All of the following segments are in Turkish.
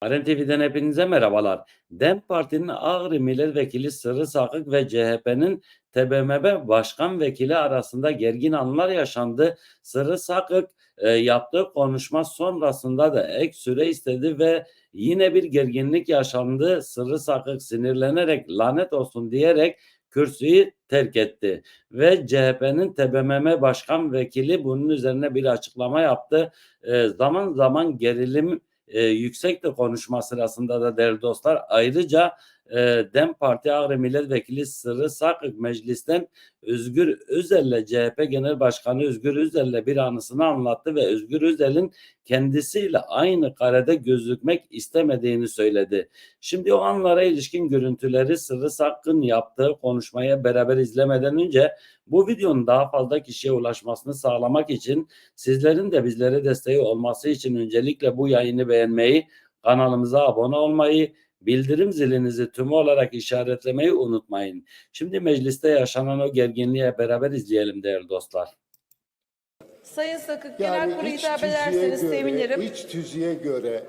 Aren TV'den hepinize merhabalar. DEM Parti'nin Ağrı Milletvekili Sırrı Sakık ve CHP'nin TBMM Başkan Vekili arasında gergin anlar yaşandı. Sırrı Sakık e, yaptığı konuşma sonrasında da ek süre istedi ve yine bir gerginlik yaşandı. Sırrı Sakık sinirlenerek lanet olsun diyerek kürsüyü terk etti ve CHP'nin TBMM Başkan Vekili bunun üzerine bir açıklama yaptı. E, zaman zaman gerilim e, yüksekti konuşma sırasında da değerli dostlar. Ayrıca e, DEM Parti Ağrı Milletvekili Sırrı Sakık meclisten Özgür Özel'le CHP Genel Başkanı Özgür Özel'le bir anısını anlattı ve Özgür Özel'in kendisiyle aynı karede gözükmek istemediğini söyledi. Şimdi o anlara ilişkin görüntüleri Sırrı Sakık'ın yaptığı konuşmaya beraber izlemeden önce bu videonun daha fazla kişiye ulaşmasını sağlamak için sizlerin de bizlere desteği olması için öncelikle bu yayını beğenmeyi, kanalımıza abone olmayı, bildirim zilinizi tümü olarak işaretlemeyi unutmayın. Şimdi mecliste yaşanan o gerginliğe beraber izleyelim değerli dostlar. Sayın Sakık, genel kurulu hitap ederseniz göre, sevinirim. İç tüzüğe göre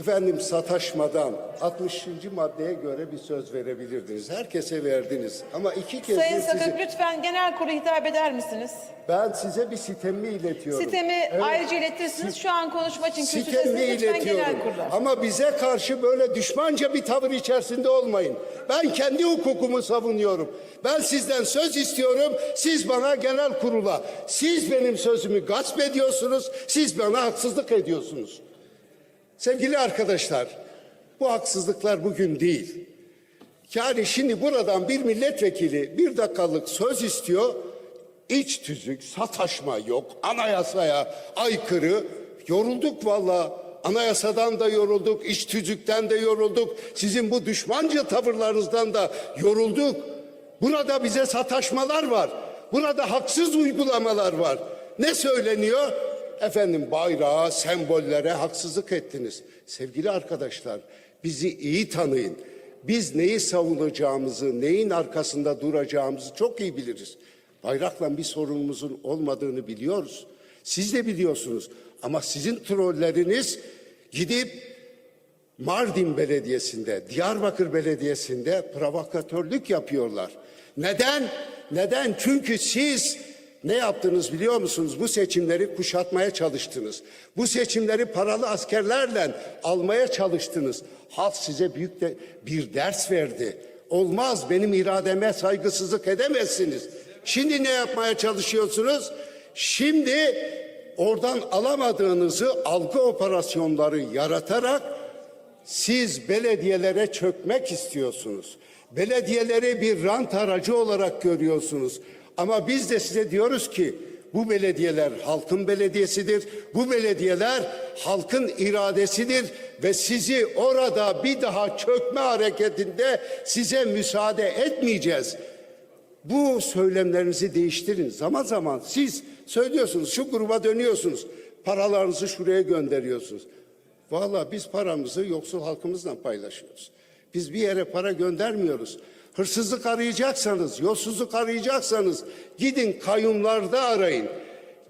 efendim sataşmadan 60. maddeye göre bir söz verebilirdiniz. Herkese verdiniz. Ama iki kez Sayın de sizi- lütfen genel kurulu hitap eder misiniz? ben size bir sitemimi iletiyorum. Sitemi Evet. ayrıca iletirsiniz. Şu an konuşma için Sitemimi kürsüdesiniz. Genel iletiyorum. kurula. Ama bize karşı böyle düşmanca bir tavır içerisinde olmayın. Ben kendi hukukumu savunuyorum. Ben sizden söz istiyorum. Siz bana genel kurula. Siz benim sözümü gasp ediyorsunuz. Siz bana haksızlık ediyorsunuz. Sevgili arkadaşlar, bu haksızlıklar bugün değil. Yani şimdi buradan bir milletvekili bir dakikalık söz istiyor. İç tüzük, sataşma yok. Anayasaya aykırı. Yorulduk valla. Anayasadan da yorulduk, iç tüzükten de yorulduk. Sizin bu düşmanca tavırlarınızdan da yorulduk. Burada bize sataşmalar var. Burada haksız uygulamalar var. Ne söyleniyor? Efendim bayrağa, sembollere haksızlık ettiniz. Sevgili arkadaşlar, bizi iyi tanıyın. Biz neyi savunacağımızı, neyin arkasında duracağımızı çok iyi biliriz. Bayrakla bir sorunumuzun olmadığını biliyoruz. Siz de biliyorsunuz. Ama sizin trolleriniz gidip Mardin Belediyesi'nde, Diyarbakır Belediyesi'nde provokatörlük yapıyorlar. Neden? Neden? Çünkü siz ne yaptınız biliyor musunuz? Bu seçimleri kuşatmaya çalıştınız. Bu seçimleri paralı askerlerle almaya çalıştınız. Halk size büyük de bir ders verdi. Olmaz benim irademe saygısızlık edemezsiniz. Şimdi ne yapmaya çalışıyorsunuz? Şimdi oradan alamadığınızı algı operasyonları yaratarak siz belediyelere çökmek istiyorsunuz. Belediyeleri bir rant aracı olarak görüyorsunuz. Ama biz de size diyoruz ki bu belediyeler halkın belediyesidir. Bu belediyeler halkın iradesidir ve sizi orada bir daha çökme hareketinde size müsaade etmeyeceğiz. Bu söylemlerinizi değiştirin. Zaman zaman siz söylüyorsunuz, şu gruba dönüyorsunuz. Paralarınızı şuraya gönderiyorsunuz. Vallahi biz paramızı yoksul halkımızla paylaşıyoruz. Biz bir yere para göndermiyoruz. Hırsızlık arayacaksanız, yolsuzluk arayacaksanız gidin kayyumlarda arayın.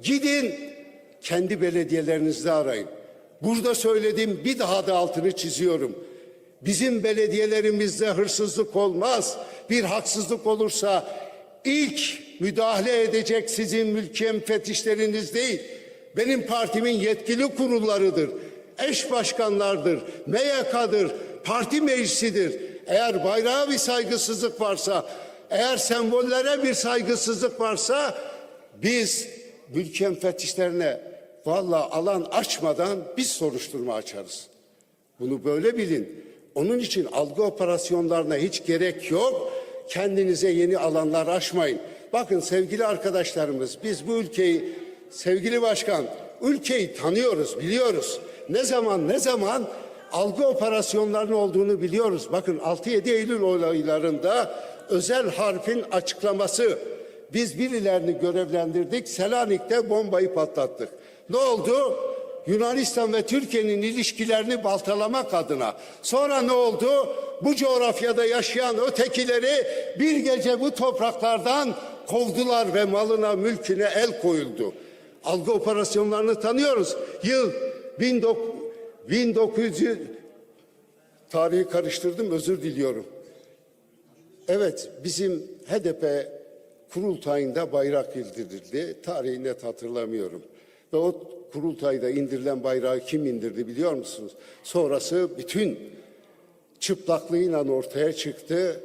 Gidin kendi belediyelerinizde arayın. Burada söylediğim bir daha da altını çiziyorum. Bizim belediyelerimizde hırsızlık olmaz. Bir haksızlık olursa ilk müdahale edecek sizin mülkiye müfettişleriniz değil. Benim partimin yetkili kurullarıdır. Eş başkanlardır, MYK'dır, parti meclisidir. Eğer bayrağa bir saygısızlık varsa, eğer sembollere bir saygısızlık varsa biz mülkiye müfettişlerine valla alan açmadan biz soruşturma açarız. Bunu böyle bilin. Onun için algı operasyonlarına hiç gerek yok. Kendinize yeni alanlar açmayın. Bakın sevgili arkadaşlarımız biz bu ülkeyi sevgili başkan ülkeyi tanıyoruz, biliyoruz. Ne zaman ne zaman algı operasyonlarının olduğunu biliyoruz. Bakın 6-7 Eylül olaylarında özel harfin açıklaması biz birilerini görevlendirdik. Selanik'te bombayı patlattık. Ne oldu? Yunanistan ve Türkiye'nin ilişkilerini baltalamak adına. Sonra ne oldu? Bu coğrafyada yaşayan ötekileri bir gece bu topraklardan kovdular ve malına, mülküne el koyuldu. Algı operasyonlarını tanıyoruz. Yıl 1900 tarihi karıştırdım özür diliyorum. Evet bizim HDP kurultayında bayrak indirildi. Tarihi net hatırlamıyorum. Ve o kurultayda indirilen bayrağı kim indirdi biliyor musunuz? Sonrası bütün çıplaklığıyla ortaya çıktı.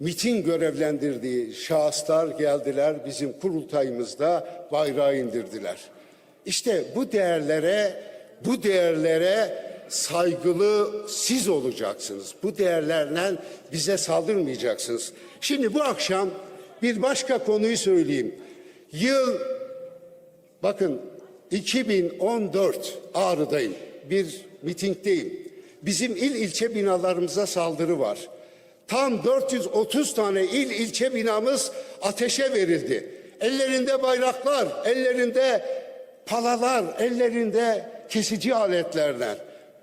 MIT'in görevlendirdiği şahıslar geldiler bizim kurultayımızda bayrağı indirdiler. İşte bu değerlere bu değerlere saygılı siz olacaksınız. Bu değerlerle bize saldırmayacaksınız. Şimdi bu akşam bir başka konuyu söyleyeyim. Yıl Bakın 2014 Ağrı'dayım. Bir mitingdeyim. Bizim il ilçe binalarımıza saldırı var. Tam 430 tane il ilçe binamız ateşe verildi. Ellerinde bayraklar, ellerinde palalar, ellerinde kesici aletlerle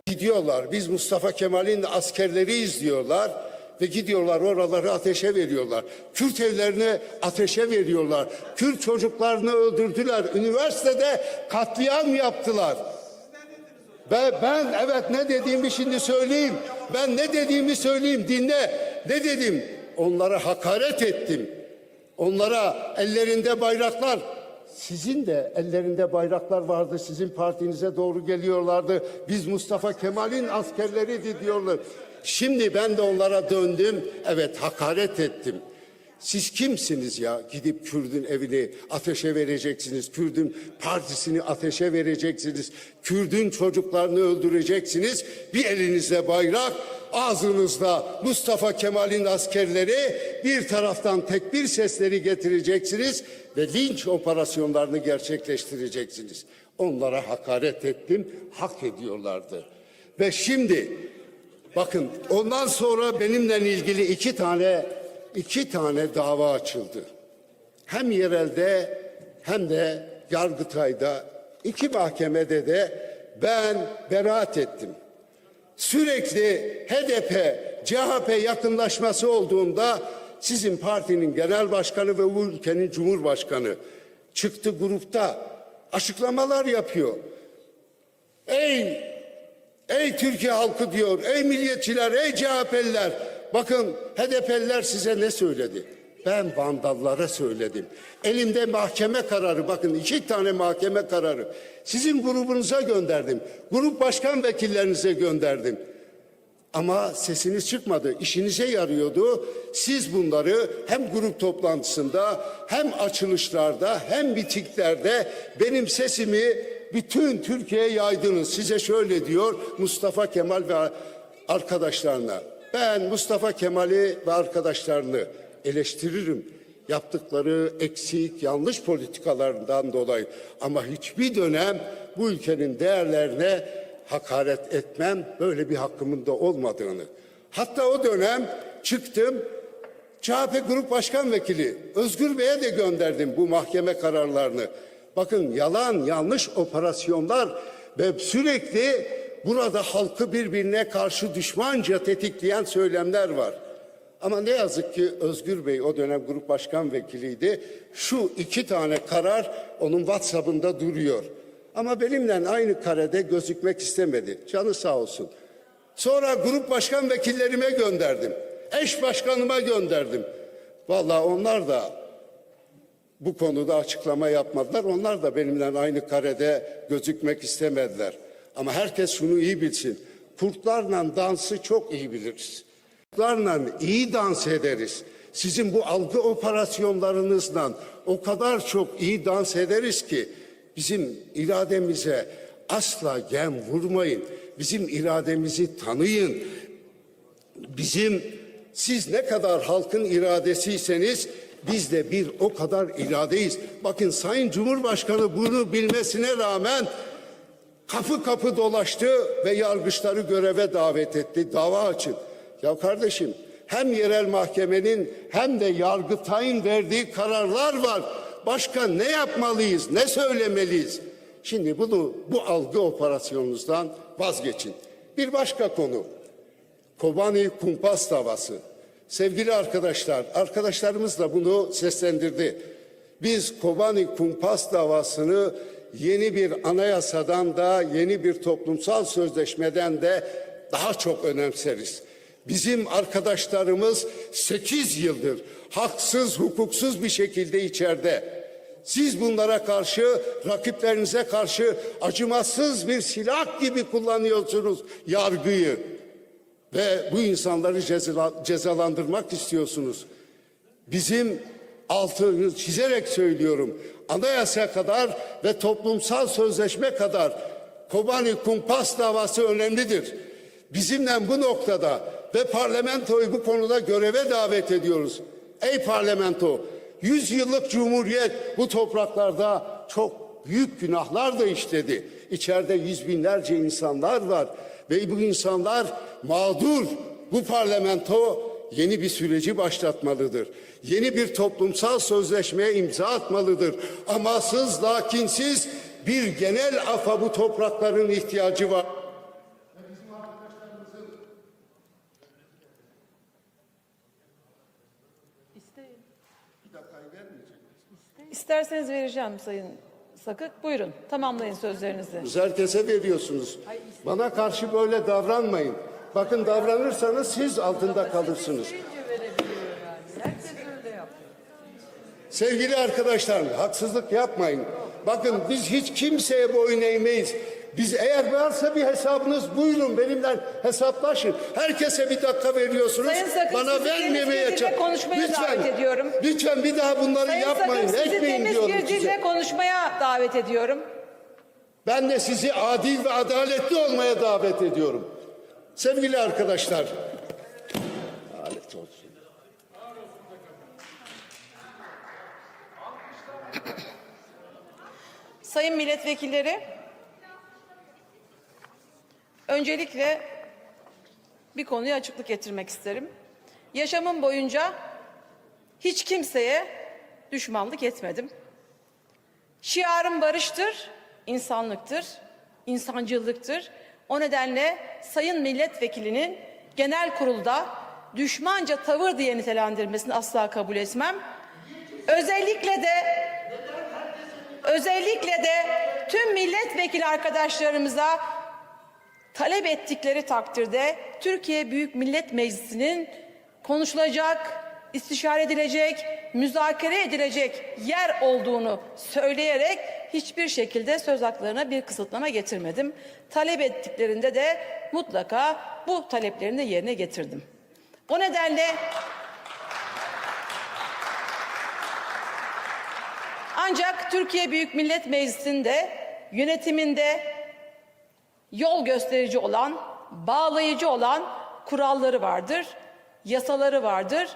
gidiyorlar. Biz Mustafa Kemal'in askerleri izliyorlar ve gidiyorlar oraları ateşe veriyorlar. Kürt evlerini ateşe veriyorlar. Kürt çocuklarını öldürdüler. Üniversitede katliam yaptılar. Ve ben evet ne dediğimi şimdi söyleyeyim. Ben ne dediğimi söyleyeyim dinle. Ne dedim? Onlara hakaret ettim. Onlara ellerinde bayraklar sizin de ellerinde bayraklar vardı. Sizin partinize doğru geliyorlardı. Biz Mustafa Kemal'in askerleriydi diyorlar. Şimdi ben de onlara döndüm. Evet hakaret ettim. Siz kimsiniz ya? Gidip Kürdün evini ateşe vereceksiniz. Kürdün partisini ateşe vereceksiniz. Kürdün çocuklarını öldüreceksiniz. Bir elinizde bayrak, ağzınızda Mustafa Kemal'in askerleri, bir taraftan tekbir sesleri getireceksiniz ve linç operasyonlarını gerçekleştireceksiniz. Onlara hakaret ettim, hak ediyorlardı. Ve şimdi bakın ondan sonra benimle ilgili iki tane iki tane dava açıldı. Hem yerelde hem de Yargıtay'da iki mahkemede de ben beraat ettim. Sürekli HDP, CHP yakınlaşması olduğunda sizin partinin genel başkanı ve bu ülkenin cumhurbaşkanı çıktı grupta açıklamalar yapıyor. Ey Ey Türkiye halkı diyor, ey milliyetçiler, ey CHP'liler. Bakın HDP'liler size ne söyledi? Ben vandallara söyledim. Elimde mahkeme kararı, bakın iki tane mahkeme kararı. Sizin grubunuza gönderdim. Grup başkan vekillerinize gönderdim. Ama sesiniz çıkmadı. İşinize yarıyordu. Siz bunları hem grup toplantısında hem açılışlarda hem mitinglerde benim sesimi bütün Türkiye'ye yaydınız. Size şöyle diyor Mustafa Kemal ve arkadaşlarına. Ben Mustafa Kemal'i ve arkadaşlarını eleştiririm. Yaptıkları eksik, yanlış politikalarından dolayı. Ama hiçbir dönem bu ülkenin değerlerine hakaret etmem, böyle bir hakkımın da olmadığını. Hatta o dönem çıktım, CHP Grup Başkan Vekili Özgür Bey'e de gönderdim bu mahkeme kararlarını. Bakın yalan, yanlış operasyonlar ve sürekli burada halkı birbirine karşı düşmanca tetikleyen söylemler var. Ama ne yazık ki Özgür Bey o dönem grup başkan vekiliydi. Şu iki tane karar onun WhatsApp'ında duruyor. Ama benimle aynı karede gözükmek istemedi. Canı sağ olsun. Sonra grup başkan vekillerime gönderdim. Eş başkanıma gönderdim. Vallahi onlar da bu konuda açıklama yapmadılar. Onlar da benimle aynı karede gözükmek istemediler. Ama herkes şunu iyi bilsin. Kurtlarla dansı çok iyi biliriz. Kurtlarla iyi dans ederiz. Sizin bu algı operasyonlarınızla o kadar çok iyi dans ederiz ki bizim irademize asla gem vurmayın. Bizim irademizi tanıyın. Bizim siz ne kadar halkın iradesiyseniz biz de bir o kadar iradeyiz. Bakın Sayın Cumhurbaşkanı bunu bilmesine rağmen kapı kapı dolaştı ve yargıçları göreve davet etti. Dava açın. Ya kardeşim hem yerel mahkemenin hem de Yargıtay'ın verdiği kararlar var. Başka ne yapmalıyız, ne söylemeliyiz? Şimdi bunu bu algı operasyonunuzdan vazgeçin. Bir başka konu. Kobani kumpas davası. Sevgili arkadaşlar, arkadaşlarımız da bunu seslendirdi. Biz Kobani kumpas davasını yeni bir anayasadan da yeni bir toplumsal sözleşmeden de daha çok önemseriz. Bizim arkadaşlarımız 8 yıldır haksız, hukuksuz bir şekilde içeride. Siz bunlara karşı, rakiplerinize karşı acımasız bir silah gibi kullanıyorsunuz yargıyı. Ve bu insanları cezala- cezalandırmak istiyorsunuz. Bizim altını çizerek söylüyorum. Anayasa kadar ve toplumsal sözleşme kadar Kobani Kumpas davası önemlidir. Bizimle bu noktada ve parlamentoyu bu konuda göreve davet ediyoruz. Ey parlamento, 100 yıllık cumhuriyet bu topraklarda çok büyük günahlar da işledi. İçeride yüz binlerce insanlar var ve bu insanlar mağdur. Bu parlamento yeni bir süreci başlatmalıdır. Yeni bir toplumsal sözleşmeye imza atmalıdır. Amasız, lakinsiz bir genel afa bu toprakların ihtiyacı var. İsterseniz vereceğim Sayın Sakık. Buyurun tamamlayın sözlerinizi. Herkese veriyorsunuz. Bana karşı böyle davranmayın. Bakın davranırsanız siz altında kalırsınız. Sevgili arkadaşlar haksızlık yapmayın. Bakın biz hiç kimseye boyun eğmeyiz. Biz eğer varsa bir hesabınız buyurun benimle hesaplaşın. Herkese bir dakika veriyorsunuz. Sayın Sakın, Bana vermemeye temiz bir dille çalış- konuşmaya davet ediyorum. Lütfen bir daha bunları Sayın yapmayın. Sakık sizi Etmeyin temiz diyorum bir dille konuşmaya davet ediyorum. Ben de sizi adil ve adaletli olmaya davet ediyorum. Sevgili arkadaşlar. Lanet olsun. Sayın milletvekilleri, öncelikle bir konuya açıklık getirmek isterim. Yaşamım boyunca hiç kimseye düşmanlık etmedim. Şiarım barıştır, insanlıktır, insancıllıktır. O nedenle Sayın Milletvekilinin genel kurulda düşmanca tavır diye nitelendirmesini asla kabul etmem. Özellikle de özellikle de tüm milletvekili arkadaşlarımıza talep ettikleri takdirde Türkiye Büyük Millet Meclisi'nin konuşulacak, istişare edilecek, müzakere edilecek yer olduğunu söyleyerek hiçbir şekilde söz haklarına bir kısıtlama getirmedim. Talep ettiklerinde de mutlaka bu taleplerini de yerine getirdim. O nedenle Ancak Türkiye Büyük Millet Meclisi'nde yönetiminde yol gösterici olan, bağlayıcı olan kuralları vardır, yasaları vardır.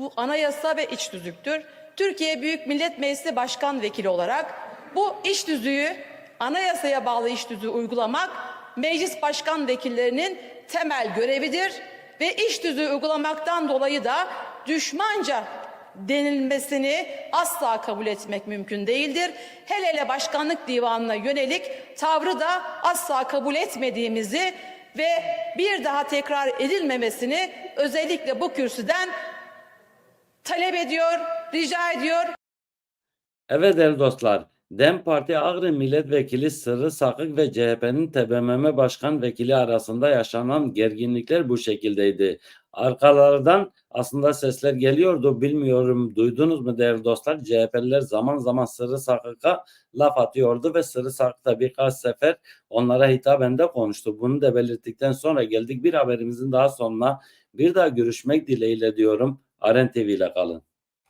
Bu anayasa ve iç tüzüktür. Türkiye Büyük Millet Meclisi Başkan Vekili olarak bu iç tüzüğü, anayasaya bağlı iç tüzüğü uygulamak meclis başkan vekillerinin temel görevidir ve iş tüzüğü uygulamaktan dolayı da düşmanca denilmesini asla kabul etmek mümkün değildir. Hele hele başkanlık divanına yönelik tavrı da asla kabul etmediğimizi ve bir daha tekrar edilmemesini özellikle bu kürsüden talep ediyor, rica ediyor. Evet değerli dostlar, DEM Parti Ağrı Milletvekili Sırrı Sakık ve CHP'nin TBMM Başkan Vekili arasında yaşanan gerginlikler bu şekildeydi. Arkalardan aslında sesler geliyordu. Bilmiyorum duydunuz mu değerli dostlar? CHP'liler zaman zaman Sırrı Sakık'a laf atıyordu ve Sırrı Sakık da birkaç sefer onlara hitaben de konuştu. Bunu da belirttikten sonra geldik bir haberimizin daha sonuna. Bir daha görüşmek dileğiyle diyorum. Aren TV ile kalın.